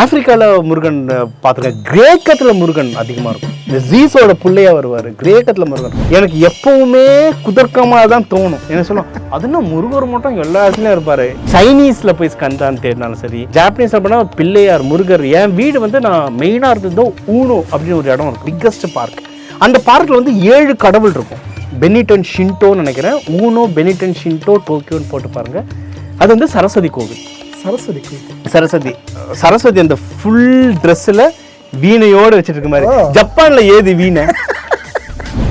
ஆப்பிரிக்காவில் முருகன் பார்த்துருக்கேன். கிரேக்கத்தில் முருகன் அதிகமாக இருக்கும். இந்த ஜீஸோட பிள்ளையாக வருவார் கிரேக்கத்தில் முருகன். எனக்கு எப்பவுமே குதர்க்கமாக தான் தோணும். என்ன சொல்லும் அதுனா முருகர் மட்டும் எல்லா இடத்துலையும் இருப்பார். சைனீஸில் போய் ஸ்கந்தான்னு தேடினாலும் சரி ஜாப்பனீஸில் போனால் பிள்ளையார் முருகர் என் வீடு வந்து நான் மெயினாக இருந்ததோ ஊனோ அப்படின்னு ஒரு இடம் இருக்கும் பிக்கஸ்ட் பார்க் அந்த பார்க்கில் வந்து ஏழு கடவுள் இருக்கும். பெனிட்டன் ஷின்டோன்னு நினைக்கிறேன். ஊனோ பெனிட்டன் ஷின்டோ டோக்கியோன்னு போட்டு பாருங்கள் அது வந்து சரஸ்வதி கோவில். சரஸ்வதி சரஸ்வதி. சரஸ்வதி அந்த ஃபுல் ட்ரெஸ்ஸில் வீணையோடு வச்சுட்டு இருக்க மாதிரி ஜப்பான்ல ஏது வீணை?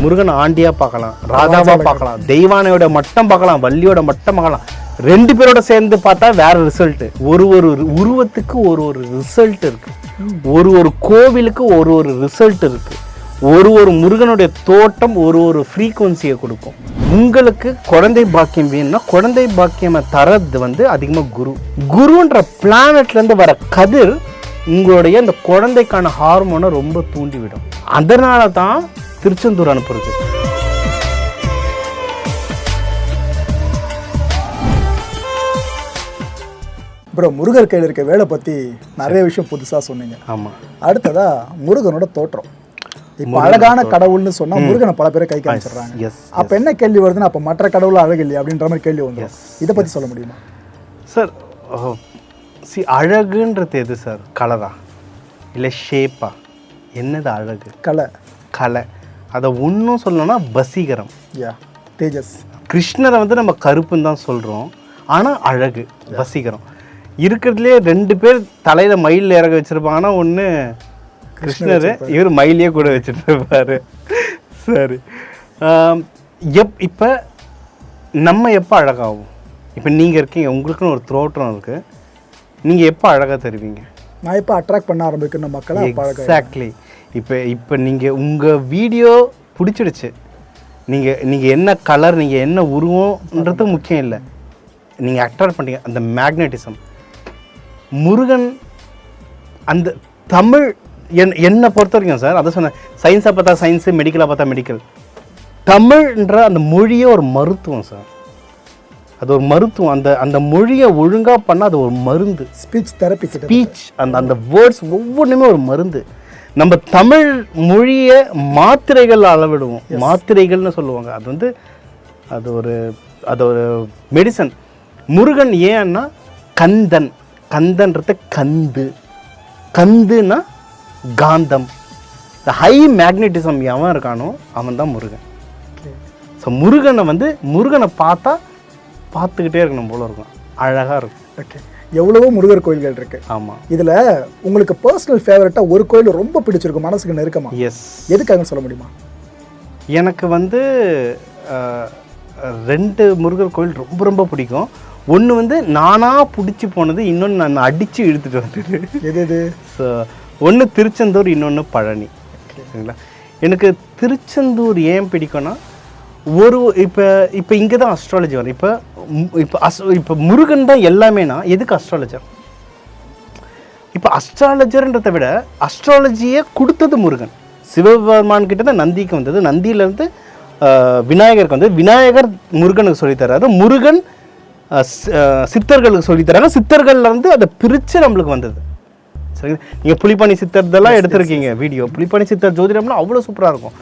முருகன் ஆண்டியா பார்க்கலாம் ராதாவா பார்க்கலாம் தெய்வானையோட மட்டம் பார்க்கலாம் வள்ளியோட மட்டம் பார்க்கலாம். ரெண்டு பேரோட சேர்ந்து பார்த்தா வேற ரிசல்ட் ஒரு ஒரு உருவத்துக்கு ஒரு ஒரு ரிசல்ட் இருக்கு. ஒரு ஒரு கோவிலுக்கு ஒரு ஒரு ரிசல்ட் இருக்கு. ஒரு ஒரு முருகனுடைய தோட்டம் ஒரு ஒரு ஃப்ரீக்குவன்சியை கொடுக்கும். உங்களுக்கு குழந்தை பாக்கியம் வேணும்னா குழந்தை பாக்கியம் தரது வந்து அதிகமாக குரு. குருன்ற பிளானட்ல இருந்து வர கதிர் உங்களுடைய அந்த குழந்தைக்கான ஹார்மோனை ரொம்ப தூண்டிவிடும். அதனால தான் திருச்செந்தூர் அனுப்புறது. ப்ரோ முருகர் கையில் இருக்க வேலை பற்றி நிறைய விஷயம் புதுசாக சொன்னீங்க. ஆமாம் அடுத்ததா முருகனோட தோற்றம். இப்போ அழகான கடவுள்னு சொன்னா முருகனை பல பேரை கை காமிச்சிடுறாங்க. அப்ப என்ன கேள்வி வருதுன்னா அப்ப மற்ற கடவுள் அழகு இல்லையா அப்படின்ற மாதிரி கேள்வி வந்துடும் இதை பத்தி சொல்ல முடியுமா? சார் சி அழகுன்றது எது சார் கலரா இல்லை ஷேப்பா என்னது அழகு? கலை. கலை. அதை ஒன்றும் சொல்லணும்னா வசீகரம். யா தேஜஸ். கிருஷ்ணரை வந்து நம்ம கருப்புன்னு தான் சொல்கிறோம் ஆனால் அழகு வசீகரம். இருக்கிறதுலே ரெண்டு பேர் தலையில் மயில் இறக வச்சுருப்பாங்கன்னா ஒன்று கிருஷ்ணர் இவர் மயிலையே கூட வச்சுட்டு இருப்பாரு சரி எப் இப்போ நம்ம எப்போ அழகாகும்? இப்போ நீங்கள் இருக்கீங்க உங்களுக்குன்னு ஒரு தோற்றம் இருக்குது நீங்கள் எப்போ அழகாக தருவீங்க? நான் இப்போ அட்ராக்ட் பண்ண ஆரம்பிக்கணும் மக்களை? எக்ஸாக்ட்லி இப்போ இப்போ நீங்கள் உங்கள் வீடியோ பிடிச்சிடுச்சு. நீங்கள் நீங்கள் என்ன கலர் நீங்கள் என்ன உருவம்ன்றது முக்கியம் இல்லை. நீங்கள் அட்ராக்ட் பண்ணீங்க அந்த மேக்னட்டிசம் முருகன் அந்த தமிழ் என் என்னை பொறுத்த வரைக்கும் சார் அதை சொன்னேன். சயின்ஸை பார்த்தா சயின்ஸு மெடிக்கலாக பார்த்தா மெடிக்கல் தமிழ்ன்ற அந்த மொழியே ஒரு மருத்துவம் சார். அது ஒரு மருத்துவம். அந்த அந்த மொழியை ஒழுங்காக பண்ணால் அது ஒரு மருந்து. ஸ்பீச் தெரப்பி ஸ்பீச் அந்த அந்த வேர்ட்ஸ் ஒவ்வொன்றுமே ஒரு மருந்து. நம்ம தமிழ் மொழியை மாத்திரைகள் அளவிடுவோம். மாத்திரைகள்னு சொல்லுவாங்க. அது வந்து அது ஒரு அது ஒரு மெடிசன் முருகன் ஏன்னா கந்தன். கந்தன்றது கந்து. கந்துனா காந்தம். இந்த ஹை மேக்னட்டிசம் எவன் இருக்கானோ அவன் தான் முருகன். ஸோ முருகனை வந்து முருகனை பார்த்தா பார்த்துக்கிட்டே இருக்கணும் போல இருக்கும். அழகாக இருக்கும். ஓகே எவ்வளவோ முருகர் கோயில்கள் இருக்கு. ஆமாம் இதுல உங்களுக்கு பர்சனல் ஃபேவரட்டா ஒரு கோயில் ரொம்ப பிடிச்சிருக்கும் மனசுக்கு நெருக்கமா? எஸ் எதுக்காக சொல்ல முடியுமா? எனக்கு வந்து ரெண்டு முருகர் கோயில் ரொம்ப ரொம்ப பிடிக்கும். ஒன்று வந்து நானாக பிடிச்சி போனது இன்னொன்று நான் அடித்து இழுத்துட்டு வந்தது. எது எது? ஸோ ஒன்று திருச்செந்தூர் இன்னொன்று பழனி. சரிங்களா? எனக்கு திருச்செந்தூர் ஏன் பிடிக்கும்னா ஒரு இப்போ இப்போ இங்கே தான் அஸ்ட்ராலஜி வரும். இப்போ இப்போ அஸ் இப்போ முருகன் தான் எல்லாமேனா எதுக்கு அஸ்ட்ராலஜர் இப்போ அஸ்ட்ராலஜர்ன்றதை விட அஸ்ட்ராலஜியை கொடுத்தது முருகன். சிவபெருமான் கிட்ட தான் நந்திக்கு வந்தது. நந்தியிலேருந்து விநாயகருக்கு வந்து விநாயகர் முருகனுக்கு சொல்லித்தராரு முருகன் சித்தர்களுக்கு சொல்லித்தராங்க சித்தர்கள்ல இருந்து அதை பிரித்து நம்மளுக்கு வந்தது. சரிங்களா நீங்கள் புலிப்பாணி சித்தர்தெல்லாம் எடுத்திருக்கீங்க வீடியோ புலிப்பாணி சித்தர் ஜோதிடம்லாம் அவ்வளோ சூப்பராக இருக்கும்.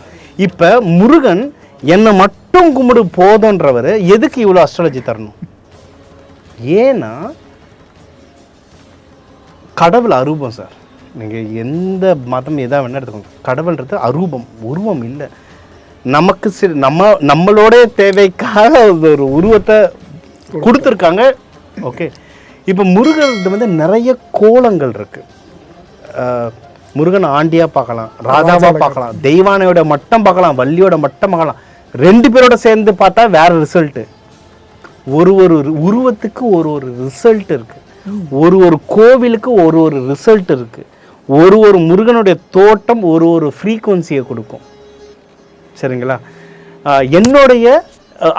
இப்போ முருகன் என்னை மட்டும் கும்பிடு போதுன்றவர் எதுக்கு இவ்வளோ அஸ்ட்ராலஜி தரணும்? ஏன்னா கடவுள் அரூபம் சார். நீங்கள் எந்த மதம் எதா வேணா எடுத்துக்கோங்க. கடவுள்ன்றது அரூபம் உருவம் இல்லை. நமக்கு சி நம்ம நம்மளோட தேவைக்காக ஒரு உருவத்தை கொடுத்துருக்காங்க. ஓகே இப்போ முருகன் வந்து நிறைய கோலங்கள் இருக்கு. அஹ், முருகன் ஆண்டியா பார்க்கலாம் ராதாவா பார்க்கலாம் தெய்வானையோட மட்டம் பார்க்கலாம் வள்ளியோட மட்டம் பார்க்கலாம். ரெண்டு பேரோட சேர்ந்து பார்த்தா வேற ரிசல்ட்டு ஒரு ஒரு உருவத்துக்கு ஒரு ஒரு ரிசல்ட் இருக்கு. ஒரு ஒரு கோவிலுக்கு ஒரு ஒரு ரிசல்ட் இருக்கு. ஒரு ஒரு முருகனுடைய தோட்டம் ஒரு ஒரு ஃப்ரீக்குவன்சியை கொடுக்கும். சரிங்களா? என்னுடைய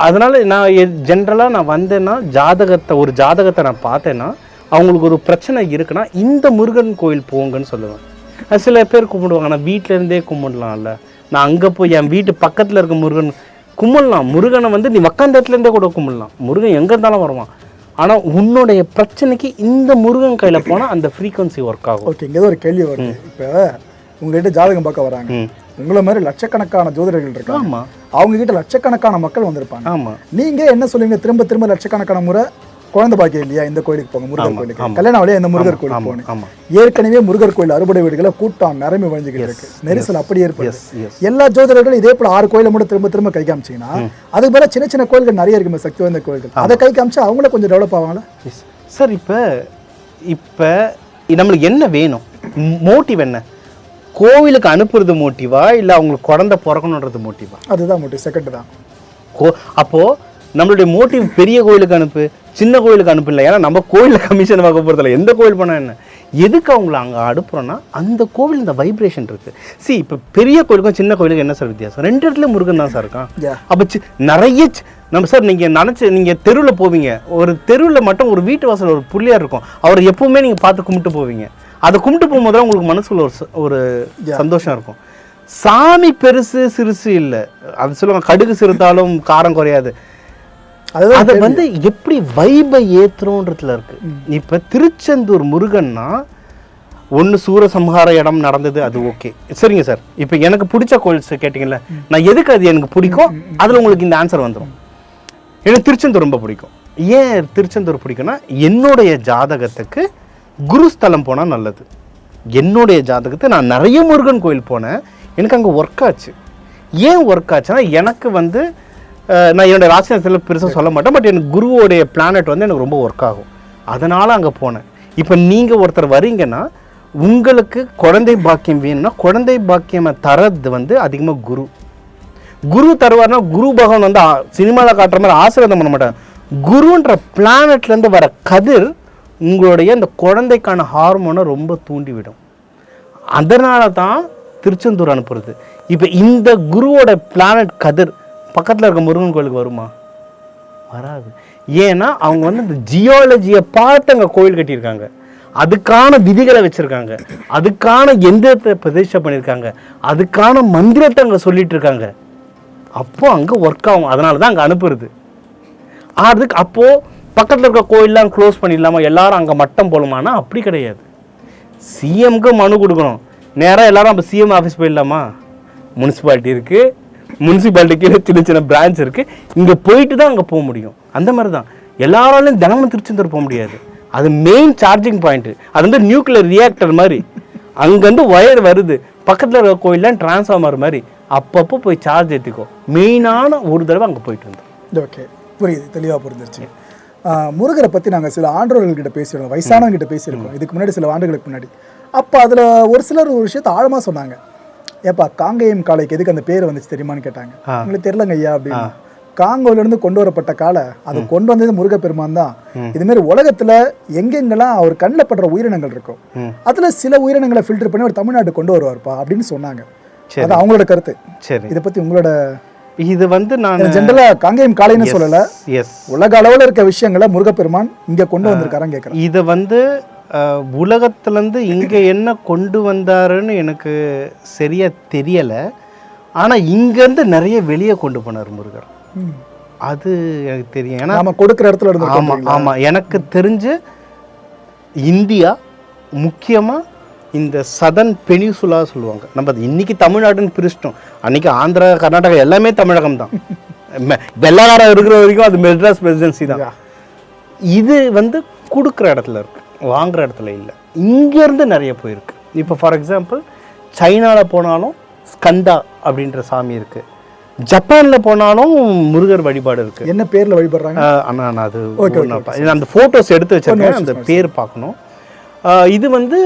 அதனால நான் ஜென்ரலாக நான் வந்தேன்னா ஜாதகத்தை ஒரு ஜாதகத்தை நான் பார்த்தேன்னா அவங்களுக்கு ஒரு பிரச்சனை இருக்குன்னா இந்த முருகன் கோயில் போங்கன்னு சொல்லுவேன். அது சில பேர் கும்பிடுவாங்க. நான் வீட்ல இருந்தே கும்பிடலாம்ல. நான் அங்கே போய் என் வீட்டு பக்கத்தில் இருக்க முருகன் கும்பிடலாம். முருகனை வந்து நீ உக்காந்த இடத்துல இருந்தே கூட கும்பிடலாம். முருகன் எங்கே இருந்தாலும் வருவான். ஆனால் உன்னுடைய பிரச்சனைக்கு இந்த முருகன் கையில் போனால் அந்த ஃப்ரீக்வன்சி ஒர்க் ஆகும். ஓகே இங்கே ஒரு கேள்வி வருது. இப்போ உங்ககிட்ட ஜாதகம் பார்க்க வராங்க. உங்களை மாதிரி லட்சக்கணக்கான ஜோதிடர்கள் இருக்காங்க. ஆமாம் அவங்க கிட்ட லட்சக்கணக்கான மக்கள் வந்திருப்பாங்க. ஆமாம் நீங்க என்ன சொல்லுவீங்க? திரும்ப திரும்ப லட்சக்கணக்கான முறை குழந்தை பாக்கியம் இல்லையா? இந்த கோயிலுக்கு போங்க முருகர் கோயிலுக்கு. கல்யாணம் வழியா இந்த முருகர் கோயிலுக்கு ஆமாம் ஏற்கனவே முருகர் கோயில் அறுபடை வீடுகளை கூட்டம் நிரம்பி வழிஞ்சுக்கிட்டு இருக்கு. நெரிசல் அப்படி ஏற்படுது. எல்லா ஜோதிடர்களும் இதே போல ஆறு கோயிலை மட்டும் திரும்ப திரும்ப கை காமிச்சீங்கன்னா அதுக்கு மேல சின்ன சின்ன கோயில்கள் நிறைய இருக்குமே சக்தி வாய்ந்த கோயில்கள். அதை கை காமிச்சா அவங்கள கொஞ்சம் டெவலப் ஆவாங்களா? சார் இப்போ இப்போ நம்மளுக்கு என்ன வேணும்? மோட்டிவ் என்ன? கோவிலுக்கு அனுப்புறது மோட்டிவா இல்லை அவங்களுக்கு குழந்தை பிறக்கணுன்றது மோட்டிவா அதுதான் மட்டும் செகண்ட் தான். கோ அப்போது நம்மளுடைய மோட்டிவ் பெரிய கோயிலுக்கு அனுப்பு சின்ன கோயிலுக்கு அனுப்பல ஏன்னா நம்ம கோயிலில் கமிஷன் பார்க்க போகிறதில்ல எந்த கோயில் போனால் என்ன? எதுக்கு அவங்கள அங்கே அனுப்புகிறோன்னா அந்த கோவில் இந்த வைப்ரேஷன் இருக்குது சி இப்போ பெரிய கோயிலுக்கும் சின்ன கோயிலுக்கும் என்ன சார் வித்தியாசம்? ரெண்டு இடத்துல முருகன் தான் சார் இருக்கான். அப்போ சி நிறைய நம்ம சார் நீங்கள் நினச்சி நீங்கள் தெருவில் போவீங்க. ஒரு தெருவில் மட்டும் ஒரு வீட்டு வாசல் ஒரு புள்ளியார் இருக்கும். அவர் எப்பவுமே நீங்கள் பார்த்து கும்பிட்டு போவீங்க. அதை கும்பிட்டு போகும்போது தான் உங்களுக்கு மனசுக்குள்ள ஒரு ஒரு சந்தோஷம் இருக்கும். சாமி பெருசு சிறுசு இல்லை. அது சொல்லுவாங்க கடுகு சிறுத்தாலும் காரம் குறையாது. அது வந்து எப்படி வைபை ஏத்துறோன்றதுல இருக்கு. இப்ப திருச்செந்தூர் முருகன்னா ஒன்று சூரசம்ஹார இடம் நடந்தது அது ஓகே. சரிங்க சார். இப்போ எனக்கு பிடிச்ச கோயில்ஸ் கேட்டிங்கல்ல நான் எதுக்கு அது எனக்கு பிடிக்கும்? அதில் உங்களுக்கு இந்த ஆன்சர் வந்துடும் எனக்கு திருச்செந்தூர் ரொம்ப பிடிக்கும். ஏன் திருச்செந்தூர் பிடிக்கும்னா என்னுடைய ஜாதகத்துக்கு குருஸ்தலம் போனால் நல்லது. என்னுடைய ஜாதகத்தை நான் நிறைய முருகன் கோயில் போனேன். எனக்கு அங்கே ஒர்க் ஆச்சு. ஏன் ஒர்க் ஆச்சுன்னா எனக்கு வந்து நான் என்னுடைய ராசினத்தில் பெருசாக சொல்ல மாட்டேன் பட் எனக்கு குருவோடைய பிளானட் வந்து எனக்கு ரொம்ப ஒர்க் ஆகும். அதனால் அங்கே போனேன். இப்போ நீங்கள் ஒருத்தர் வரீங்கன்னா உங்களுக்கு குழந்தை பாக்கியம் வேணும்னா குழந்தை பாக்கியமை தரது வந்து அதிகமாக குரு. குரு தருவார்னா குரு பகவான் வந்து சினிமாவில் காட்டுற மாதிரி ஆசீர்வாதம் பண்ண மாட்டாங்க குருன்ற பிளானட்லேருந்து வர கதிர் உங்களுடைய இந்த குழந்தைக்கான ஹார்மோனை ரொம்ப தூண்டிவிடும். அதனால தான் திருச்செந்தூர் அனுப்புறது. இப்போ இந்த குருவோட பிளானட் கதிர் பக்கத்தில் இருக்க முருகன் கோயிலுக்கு வருமா? வராது. ஏன்னா அவங்க வந்து இந்த ஜியாலஜியை பார்த்து அங்கே கோயில் கட்டியிருக்காங்க. அதுக்கான விதிகளை வச்சுருக்காங்க. அதுக்கான எந்திரத்தை பிரதிஷ்டை பண்ணியிருக்காங்க. அதுக்கான மந்திரத்தை அங்கே சொல்லிட்டு இருக்காங்க அப்போ அங்கே ஒர்க் ஆகும். அதனால தான் அங்கே அனுப்புறது. அதுக்கு அப்போது பக்கத்தில் இருக்க கோயிலெலாம் க்ளோஸ் பண்ணிடலாமா? எல்லாரும் அங்கே மட்டம் போகணுமானா அப்படி கிடையாது. சிஎம்க்கு மனு கொடுக்கணும். நேராக எல்லாரும் அப்போ சிஎம் ஆஃபீஸ் போயிடலாமா? முனிசிபாலிட்டி இருக்குது முனிசிபாலிட்டி கீழே சின்ன சின்ன பிரான்ச் இருக்குது இங்கே போயிட்டு தான் அங்கே போக முடியும். அந்த மாதிரி தான் எல்லாராலையும் தினமும் திருச்செந்தூர் போக முடியாது. அது மெயின் சார்ஜிங் பாயிண்ட்டு அது வந்து நியூக்ளியர் ரியாக்டர் மாதிரி. அங்கேருந்து ஒயர் வருது. பக்கத்தில் இருக்க கோயில்லாம் டிரான்ஸ்ஃபார்மர் மாதிரி. அப்பப்போ போய் சார்ஜ் ஏற்றிக்கோ மெயினான ஒரு தடவை அங்கே போயிட்டு வந்தோம். ஓகே புரியுது. தெளிவாக புரிஞ்சிருச்சு. முருகரை பற்றி நாங்கள் சில ஆண்டோர்கள்கிட்ட பேசியிருக்கோம். வயசானவங்க கிட்ட பேசியிருக்கோம் இதுக்கு முன்னாடி சில ஆண்டுகளுக்கு முன்னாடி. அப்போ அதில் ஒரு சிலர் ஒரு விஷயத்தை ஆழமாக சொன்னாங்க. ஏப்பா காங்கேயம் காளைக்கு எதுக்கு அந்த பேர் வந்துச்சு தெரியுமான்னு கேட்டாங்க. உங்களுக்கு தெரியலங்க ஐயா அப்படின்னு. காங்கோலேருந்து கொண்டு வரப்பட்ட காலை அதை கொண்டு வந்தது முருகப்பெருமான் தான். இதுமாரி உலகத்தில் எங்கெங்கெல்லாம் அவர் கண்ணில் படுற உயிரினங்கள் இருக்கும். அதில் சில உயிரினங்களை ஃபில்டர் பண்ணி ஒரு தமிழ்நாட்டு கொண்டு வருவார்ப்பா அப்படின்னு சொன்னாங்க. அது அவங்களோட கருத்து. சரி. இதை பற்றி உங்களோட இது வந்து நான் ஜென்ரலாக காங்கேயம் காளைன்னு சொல்லலை. எஸ் உலக அளவில் இருக்க விஷயங்களை முருகப்பெருமான் இங்க கொண்டு வந்திருக்காரான்னு கேட்குறேன் இதை வந்து உலகத்துலேருந்து இங்கே என்ன கொண்டு வந்தாருன்னு எனக்கு சரியா தெரியலை. ஆனால் இங்கேருந்து நிறைய வெளியே கொண்டு போனார் முருகர். அது எனக்கு தெரியும். ஏன்னா நாம கொடுக்குற இடத்துல இருந்து ஆமாம் ஆமாம் எனக்கு தெரிஞ்சு இந்தியா முக்கியமாக இந்த சதன் பெனிசுலா சொல்லுவாங்க. நம்ம இன்னைக்கு தமிழ்நாடுன்னு பிரிச்சிட்டோம். அன்னைக்கு ஆந்திரா கர்நாடகா எல்லாமே தமிழகம் தான். வெள்ளக்காரன் இருக்கிற வரைக்கும் அது மெட்ராஸ் பிரசிடென்சி தான். இது வந்து கொடுக்குற இடத்துல இருக்கு. வாங்குற இடத்துல இல்லை. இங்கேருந்து நிறைய போயிருக்கு. இப்போ ஃபார் எக்ஸாம்பிள் சைனாவில் போனாலும் ஸ்கந்தா அப்படின்ற சாமி இருக்கு. ஜப்பானில் போனாலும் முருகர் வழிபாடு இருக்கு. என்ன பேர்ல வழிபடுறாங்க? அண்ணா நான் அது அந்த ஃபோட்டோஸ் எடுத்து வச்சிருக்கேன். அந்த பேர் பார்க்கணும். இது வந்து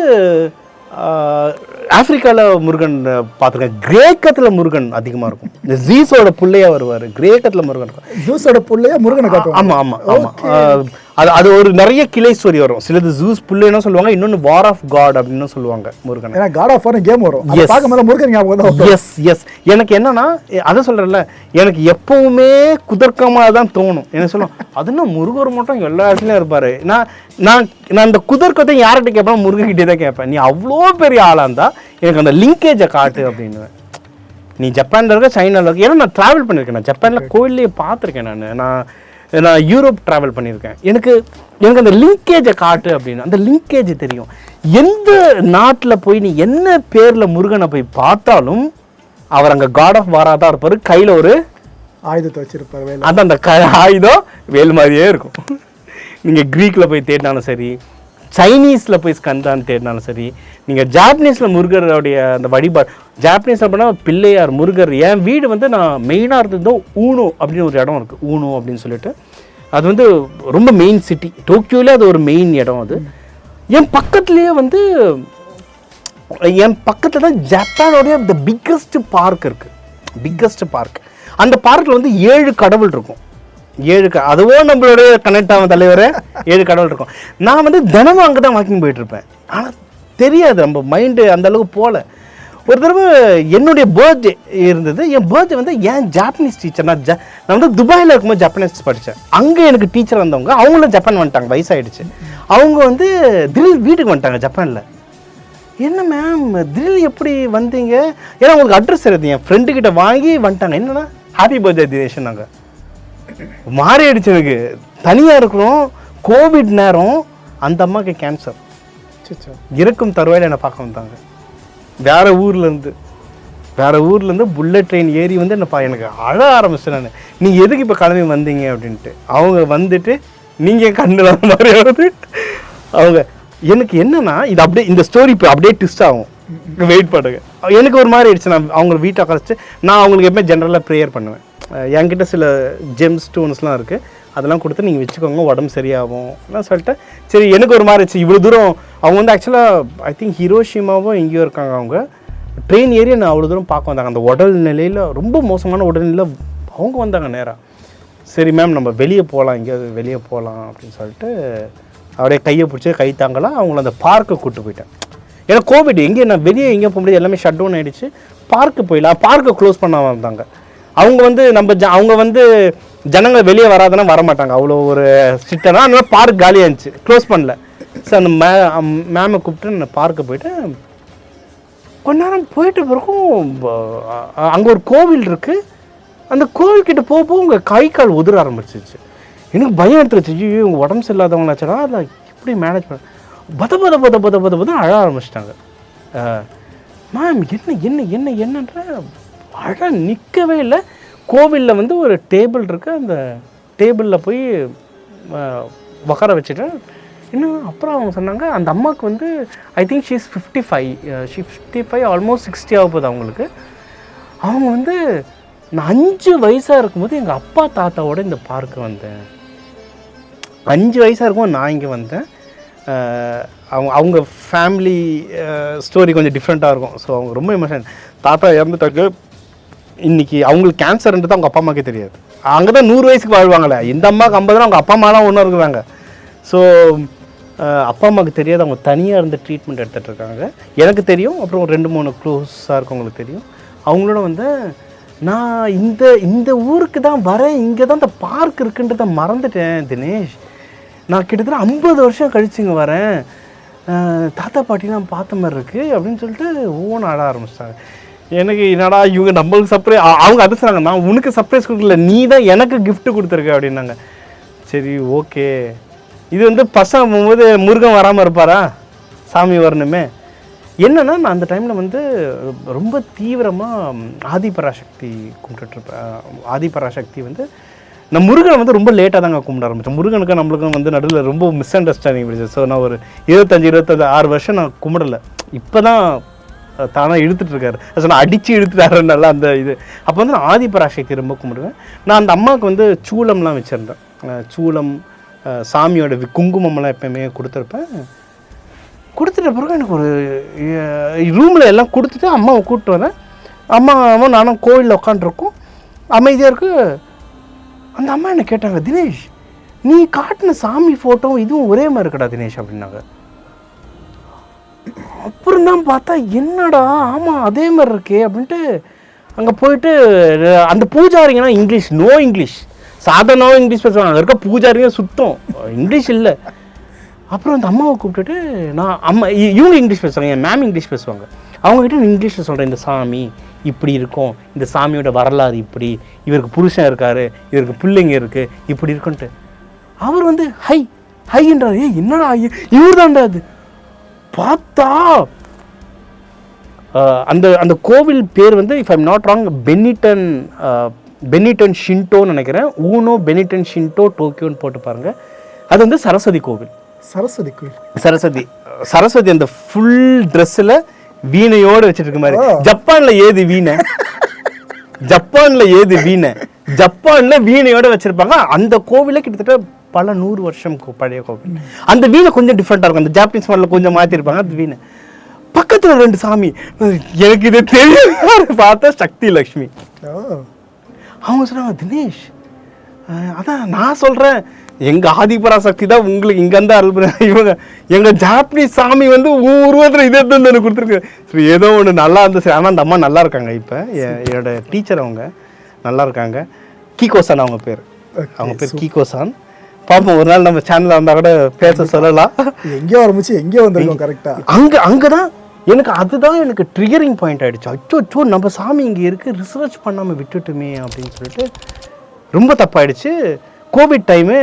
ஆப்பிரிக்காவில் முருகன் பார்த்துருக்கேன். கிரேக்கத்தில் முருகன் அதிகமாக இருக்கும். இந்த ஜீஸோட பிள்ளையா வருவார். கிரேக்கத்தில் முருகன் ஜூஸோட புள்ளைய முருகனை ஆமாம் ஆமாம் ஆமாம் அது அது ஒரு நிறைய கிளை ஸ்டோரி வரும். சிலது ஜூஸ் புல்லுன்னு சொல்லுவாங்க இன்னொன்று வார் ஆஃப் காட் அப்படின்னு சொல்லுவாங்க முருகன். ஏன்னா காட் ஆஃப் கேம் வரும். அதை Yes. பார்க்கும் போது முருகன் ஞாபகம். எஸ் எஸ் எனக்கு என்னன்னா அதை சொல்கிறேன்ல எனக்கு எப்பவுமே குதர்க்கமாக தான் தோணும். என்ன சொல்லும் அது என்ன முருகர் மட்டும் எல்லா இடத்துலையும் இருப்பார்? நான் நான் நான் அந்த குதர்க்கத்தை யார்கிட்ட கேட்பேன் முருகன்கிட்டே தான் கேட்பேன். நீ அவ்வளோ பெரிய ஆளாக இருந்தா எனக்கு அந்த லிங்கேஜை காட்டு அப்படின்னுவேன் நீ ஜப்பானில் இருக்க சைனாவில் இருக்க ஏன்னா நான் ட்ராவல் பண்ணியிருக்கேன் நான் ஜப்பானில் கோயிலே பார்த்துருக்கேன் நான். நான் நான் யூரோப் ட்ராவல் பண்ணியிருக்கேன். எனக்கு எனக்கு அந்த லிங்கேஜை காட்டு அப்படின்னு அந்த லிங்கேஜ் தெரியும். எந்த நாட்டில் போய் நீ என்ன பேரில் முருகனை போய் பார்த்தாலும் அவர் அங்கே காட் ஆஃப் வாரா தான் இருப்பார். கையில் ஒரு ஆயுதத்தை வச்சிருப்பார் அது அந்த க ஆயுதம் வேல் மாதிரியே இருக்கும். நீங்கள் க்ரீக்கில் போய் தேடினாலும் சரி சைனீஸில் போய் ஸ்கந்தான்னு தேடினாலும் சரி நீங்கள் ஜாப்பனீஸில் முருகருடைய அந்த வழிபாடு ஜாப்பனீஸில் பண்ணால் பிள்ளையார் முருகர் என் வீடு வந்து நான் மெயினாக இருந்ததோ ஊனோ அப்படின்னு ஒரு இடம் இருக்குது ஊனோ அப்படின்னு சொல்லிட்டு. அது வந்து ரொம்ப மெயின் சிட்டி டோக்கியோவில் அது ஒரு மெயின் இடம் அது. என் பக்கத்துலேயே வந்து என் பக்கத்தில் தான் ஜப்பானோடைய த பிக்கஸ்ட் பார்க் இருக்குது பிக்கஸ்ட் பார்க் அந்த பார்க்கில் வந்து ஏழு கடவுள் இருக்கும். ஏழு க அதுவும் நம்மளுடைய கனெக்ட் ஆகும் தலைவர் ஏழு கடவுள் இருக்கும். நான் வந்து தினமும் அங்கே தான் வாக்கிங் போயிட்டுருப்பேன். ஆனால் தெரியாது நம்ம மைண்டு அந்த அளவுக்கு போகல ஒரு தடவை என்னுடைய பர்த்டே இருந்தது. என் பர்த்டே வந்து ஏன் ஜாப்பனீஸ் டீச்சர் நான் ஜ நான் வந்து துபாயில் இருக்கும்போது ஜப்பனீஸ் படித்தேன் அங்கே எனக்கு டீச்சர் வந்தவங்க அவங்களும் ஜப்பான் வந்துட்டாங்க வயசாயிடுச்சு. அவங்க வந்து திடீர் வீட்டுக்கு வந்துட்டாங்க ஜப்பானில் என்ன மேம் திடீர் எப்படி வந்தீங்க? ஏன்னா உங்களுக்கு அட்ரஸ் தெரியுது. என் ஃப்ரெண்டு கிட்ட வாங்கி வந்துட்டாங்க. என்னன்னா ஹாப்பி பர்த்டே தினேஷன் நாங்கள் மாறி ஆயிடுச்சு எனக்கு தனியாக இருக்கிறோம் கோவிட் நேரம் அந்த அம்மாவுக்கு கேன்சர். இருக்கும் தருவாயில் என்னை பார்க்க வந்தாங்க. வேற ஊர்ல இருந்து. வேற ஊர்ல இருந்து புல்லட் ட்ரெயின் ஏறி வந்து என்ன பா எனக்கு அழ ஆரம்பிச்சேன் நான். நீங்க எதுக்கு இப்போ கிளம்பி வந்தீங்க அப்படின்ட்டு. அவங்க வந்துட்டு நீங்க கண்ணுல மாதிரி அவங்க எனக்கு என்னன்னா இது அப்படியே இந்த ஸ்டோரி இப்போ அப்படியே ட்விஸ்ட் ஆகும். வெயிட் பண்ணுங்க. எனக்கு ஒரு மாதிரி ஆயிடுச்சு. நான் அவங்க வீட்டை கரைச்சி நான் அவங்களுக்கு எப்பவுமே ஜென்ரலாக ப்ரேயர் பண்ணுவேன். என்கிட்ட சில ஜெம் ஸ்டோன்ஸ்லாம் இருக்குது அதெல்லாம் கொடுத்து நீங்கள் வச்சுக்கோங்க உடம்பு சரியாகும். நான் சொல்லிட்டேன் சரி எனக்கு ஒரு மாதிரி இருந்துச்சு. இவ்வளோ தூரம் அவங்க வந்து ஆக்சுவலாக ஐ திங்க் ஹீரோஷிமாவும் எங்கேயோ இருக்காங்க அவங்க. ட்ரெயின் ஏறி நான் அவ்வளோ தூரம் பார்க்க வந்தாங்க. அந்த உடல் நிலையில் ரொம்ப மோசமான உடல்நிலையில் அவங்க வந்தாங்க நேராக சரி மேம் நம்ம வெளியே போகலாம் எங்கேயாவது வெளியே போகலாம் அப்படின்னு சொல்லிட்டு அப்படியே கையை பிடிச்சி கை தாங்கலாம் அவங்கள அந்த பார்க்கை கூப்பிட்டு போயிட்டேன். ஏன்னா கோவிட் எங்கே நான் வெளியே எங்கேயும் போக முடியாது. எல்லாமே ஷட் டவுன் ஆகிடுச்சு பார்க்கு போயிடலாம் பார்க்கை க்ளோஸ் பண்ணாமல் இருந்தாங்க. அவங்க வந்து நம்ம ஜ அவங்க வந்து ஜனங்க வெளியே வராதுன்னா வர மாட்டாங்க அவ்வளோ ஒரு ஸ்ட்ரிக்டாக அதனால பார்க் காலியாக இருந்துச்சு க்ளோஸ் பண்ணல. சார் அந்த மே மேமை கூப்பிட்டு நான் பார்க்க போயிட்டு கொஞ்ச நேரம் போயிட்டு பிறகும் அங்கே ஒரு கோவில் இருக்குது அந்த கோவில்கிட்ட போக போக உங்கள் கை கால் உதிர ஆரம்பிச்சிச்சு எனக்கு பயம் எடுத்துருச்சு. ஐயோ உங்கள் உடம்பு சரியில்லாதவங்களாச்சடா அதை எப்படி மேனேஜ் பண்ண பத பத பத பத பத பத அழ ஆரம்பிச்சிட்டாங்க. மேம் என்ன என்ன என்ன என்னன்ற அழகாக நிற்கவே இல்லை. கோவிலில் வந்து ஒரு டேபிள் இருக்குது அந்த டேபிளில் போய் உக்கார வச்சுட்டேன் வச்சுட்டு இன்னும் அப்புறம் அவங்க சொன்னாங்க அந்த அம்மாவுக்கு வந்து I think she's fifty five she fifty five almost sixty ஆக போகுது அவங்களுக்கு. அவங்க வந்து நான் அஞ்சு வயசாக இருக்கும்போது எங்கள் அப்பா தாத்தாவோட இந்த பார்க்கு வந்தேன். அஞ்சு வயசாக இருக்கும் நான் இங்கே வந்தேன். அவங்க அவங்க ஃபேமிலி ஸ்டோரி கொஞ்சம் டிஃப்ரெண்ட்டாக இருக்கும். ஸோ அவங்க ரொம்ப எமோஷன் தாத்தா இறந்துட்டாங்க. இன்னைக்கு அவங்களுக்கு கேன்சர்ன்றது அவங்க அப்பா அம்மாக்கே தெரியாது. அங்கே தான் நூறு வயசுக்கு வாழ்வாங்களே. இந்த அம்மாவுக்கு ஐம்பதுனா அவங்க அப்பா அம்மாலாம் ஒன்றும் இருக்கிறாங்க ஸோ அப்பா அம்மாவுக்கு தெரியாது. அவங்க தனியாக இருந்து ட்ரீட்மெண்ட் எடுத்துகிட்டு இருக்காங்க. எனக்கு தெரியும். அப்புறம் ஒரு ரெண்டு மூணு க்ளோஸாக இருக்கவங்களுக்கு தெரியும். அவங்களோட வந்து நான் இந்த இந்த ஊருக்கு தான் வரேன். இங்கே தான் இந்த பார்க் இருக்குன்றத மறந்துட்டேன் தினேஷ். நான் கிட்டத்தட்ட ஐம்பது வருஷம் கழிச்சுங்க வரேன். தாத்தா பாட்டிலாம் பார்த்த மாதிரி இருக்குது அப்படின்னு சொல்லிட்டு ஒவ்வொன்றும் ஆட ஆரம்பிச்சிட்டாங்க. எனக்கு என்னடா இவங்க நம்மளுக்கு சர்ப்ரைஸ் அவங்க அது சொன்னாங்க நான் உனக்கு சர்ப்ரைஸ் கொடுக்கல நீ தான் எனக்கு கிஃப்ட் கொடுத்துருக்க அப்படின்னாங்க. சரி ஓகே இது வந்து பசங்க போகும்போது முருகன் வராமல் இருப்பாரா? சாமி வரணுமே. என்னன்னா நான் அந்த டைமில் வந்து ரொம்ப தீவிரமாக ஆதிபராசக்தி கும்பிட்டுட்ருப்பேன் ஆதிபராசக்தி வந்து நான் முருகனை வந்து ரொம்ப லேட்டாக தாங்க கும்பிட ஆரம்பித்தேன் முருகனுக்கு நம்மளுக்கும் வந்து நடுவில் ரொம்ப மிஸ் அண்டர்ஸ்டாண்டிங் இருந்துச்சு ஸோ நான் ஒரு இருபத்தஞ்சி இருபத்தஞ்சு ஆறு வருஷம் நான் கும்பிடல. இப்போ தான் தானாக இழுத்துட்டு இருக்காரு ஸோ நான் அடித்து நல்லா அந்த இது. அப்போ வந்து நான் ஆதிபராசக்தி ரொம்ப கும்பிடுவேன். நான் அந்த அம்மாவுக்கு வந்து சூளம்லாம் வச்சுருந்தேன். சூளம் சாமியோட வி- குங்குமம்லாம் எப்பயுமே கொடுத்துருப்பேன். கொடுத்துட்ட பிறகு எனக்கு ஒரு ரூமில் எல்லாம் கொடுத்துட்டு அம்மாவை கூப்பிட்டு வரேன் அம்மாவும் நானும் கோயிலில் உட்காந்துருக்கோம் அமைதியாக இருக்கு. அந்த அம்மா என்னை கேட்டாங்க தினேஷ் நீ காட்டின சாமி ஃபோட்டோவும் இதுவும் ஒரே மாதிரி இருக்கடா தினேஷ் அப்படின்னாங்க. அப்புறம் தான் பார்த்தா என்னடா ஆமாம் அதே மாதிரி இருக்கே அப்படின்ட்டு அங்கே போயிட்டு அந்த பூஜாரிங்கன்னா இங்கிலீஷ் நோ இங்கிலீஷ். சாதாரணமாக இங்கிலீஷ் பேசுவாங்க. அங்கே இருக்க பூஜாரிங்க சுத்தம். இங்கிலீஷ் இல்லை. அப்புறம் அந்த அம்மாவை கூப்பிட்டுட்டு நான் அம்மா இவங்க இங்கிலீஷ் பேசுவாங்க என் மேம் இங்கிலீஷ் பேசுவாங்க. அவங்ககிட்ட இங்கிலீஷில் சொல்கிறேன் இந்த சாமி இப்படி இருக்கும். இந்த சாமியோட வரலாறு இப்படி. இவருக்கு புருஷன் இருக்காரு. இவருக்கு பிள்ளைங்க இருக்குது இப்படி இருக்குன்ட்டு. அவர் வந்து ஹை ஹைன்றார். ஏய் என்னடா இவர் தான்டா அது? பார்த்தா? அந்த அந்த கோவில் பேர் வந்து இஃப் ஐம் நாட் ராங் பென்னிட்டன் பென்னிட்டன் ஷின்டோன்னு நினைக்கிறேன். ஊனோ பென்னிட்டன் ஷின்டோ டோக்கியோன்னு போட்டு பாருங்க. அது வந்து சரஸ்வதி கோவில். சரஸ்வதி கோயில் சரஸ்வதி சரஸ்வதி அந்த ஃபுல் ட்ரெஸ்ஸில் வீணையோடு வச்சுட்டு இருக்க மாதிரி ஜப்பான்ல ஏது வீணை? ஜப்பான்ல ஏது வீணை? ஜப்பான்ல வீணையோட வச்சிருப்பாங்க. அந்த கோவிலே கிட்டத்தட்ட பல நூறு வருஷம் பழைய கோவில். அந்த வீணை கொஞ்சம் டிஃப்ரெண்டா இருக்கும். அந்த ஜாப்பனீஸ் மாடல கொஞ்சம் மாத்திருப்பாங்க அந்த வீணை. பக்கத்துல ரெண்டு சாமி. எனக்கு இது தெரியும் பார்த்தா சக்தி லக்ஷ்மி அவங்க சொன்னாங்க தினேஷ் அதான் நான் சொல்கிறேன் எங்கள் ஆதிபராசக்தி தான் உங்களுக்கு இங்கேருந்து அருள் இவங்க எங்கள் ஜாப்பனீஸ் சாமி வந்து உருவத்தில் இதே தான் எனக்கு கொடுத்துருக்கு. சரி ஏதோ ஒன்று நல்லா இருந்துச்சு. ஆனால் அந்த அம்மா நல்லா இருக்காங்க. இப்போ என்னோட டீச்சர் அவங்க நல்லா இருக்காங்க. கீகோசான் அவங்க பேர். அவங்க பேர் கீகோசான். பார்ப்போம் ஒரு நாள் நம்ம சேனலில் வந்தால் கூட பேச சொல்லலாம். எங்கேயோ ஆரம்பிச்சு எங்கேயோ வந்திருக்கோம் கரெக்டா அங்க அங்கே தான் எனக்கு அதுதான் எனக்கு ட்ரிகரிங் பாயிண்ட் ஆயிடுச்சு. அச்சோ அச்சோ நம்ம சாமி இங்கே இருக்கு ரிசர்ச் பண்ணாமல் விட்டுட்டுமே அப்படின்னு சொல்லிட்டு ரொம்ப தப்பாயிடுச்சு. Covid time